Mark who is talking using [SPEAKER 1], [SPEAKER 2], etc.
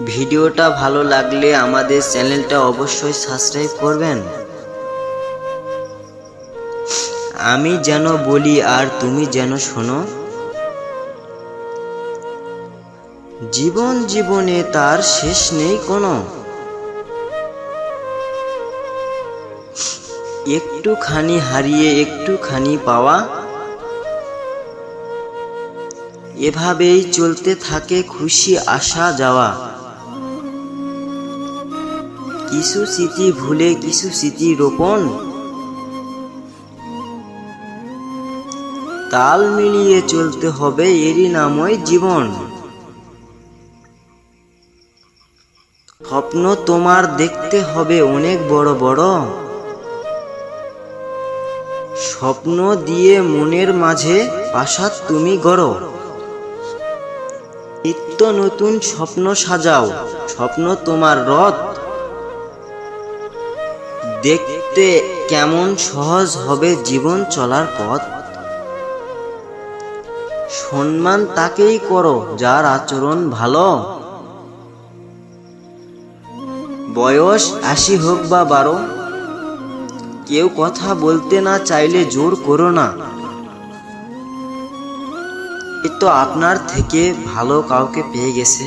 [SPEAKER 1] ভিডিওটা ভালো লাগলে আমাদের চ্যানেলটা অবশ্যই সাবস্ক্রাইব করবেন। আমি যেন বলি, আর তুমি যেন শোনো। জীবন জীবনে তার শেষ নেই কোনো। একটুখানি হারিয়ে একটুখানি পাওয়া। এভাবেই চলতে থাকে খুশি আসা যাওয়া। কিছু স্মৃতি ভুলে কিছু স্মৃতি রোপণ? তাল মিলিয়ে চলতে হবে এরই নামই জীবন। স্বপ্ন তোমার দেখতে হবে অনেক বড় বড়। স্বপ্ন দিয়ে মনের মাঝে প্রাসাদ তুমি গড়ো। নিত্য নতুন স্বপ্ন সাজাও, স্বপ্ন তোমার রথ। দেখতে কেমন সহজ হবে জীবন চলার পথ? সম্মান তাকেই করো, যার আচরণ ভালো। বয়স আশি হোক বা বারো, কেউ কথা বলতে না চাইলে জোর করো না। এ তো আপনার থেকে ভালো কাউকে পেয়ে গেছে।